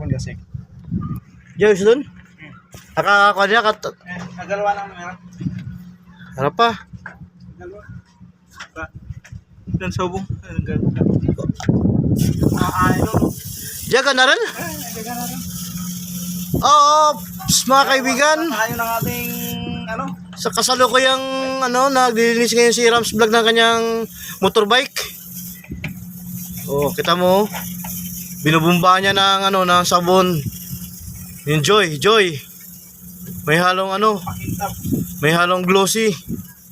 sabon gasik. Siya dun? Nakakakuha niya kat... Eh, nagalawa na meron. Ano pa? Nagalawa. Ba? Dan nagalawa. Ah, idol. Diyan ka na rin? Eh, nagalawa rin. Oo, mga kaibigan. Tayo ng ating, ano, Sa kasalukuyang ano, naglilinis ngayon si Rams Vlog ng kanyang motorbike. Oh, kita mo. Binubumba niya ng ano, ng sabon. Yung Joy, Joy. May halong ano, may halong glossy.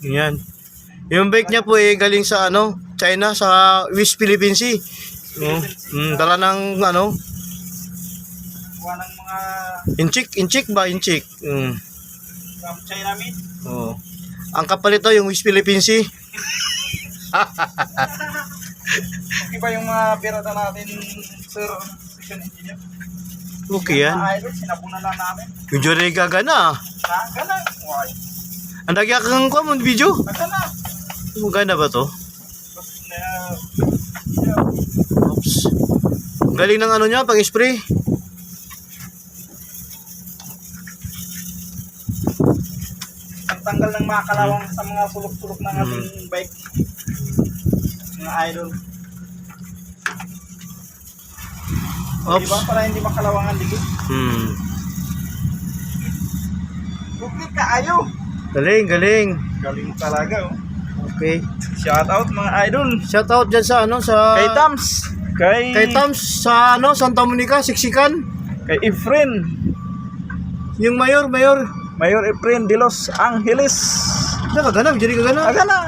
Yan. Yung bike niya po eh galing sa ano, China sa West Philippines Sea. Oh, mm, dala ng ano, Kuha ng mga inchik, inchik ba, inchik. Mm. from China meat. Oh. Ang kapalit to yung West Philippines Sea. Okay ba yung mga pirata natin, sir, section engineer? Okay yan. Mga idol, sinabunan lang namin. Yung Jory gagana. Ha? Gana. Why? Ang dagi kang kuha mo video. Gana. Maganda ba to? Oops. Ang galing ng ano niya, pang spray. ang tanggal ng mga kalawang sa mga sulok-sulok ng ating bike. Mga idol. Oops. Diba? Para hindi makalawang ang ligid. Hmm. Bukit ka ayo. Galing, galing. Galing talaga oh. Okay. Shout out mga idol. Shout out dyan sa ano, sa... Kay Tams. Kay, Kay Tams sa ano, Santa Monica, Siksikan. Kay Efren. Yung mayor, mayor. Mayor Efren de Los Angeles. Nakagana, Jory gagana. Aga na.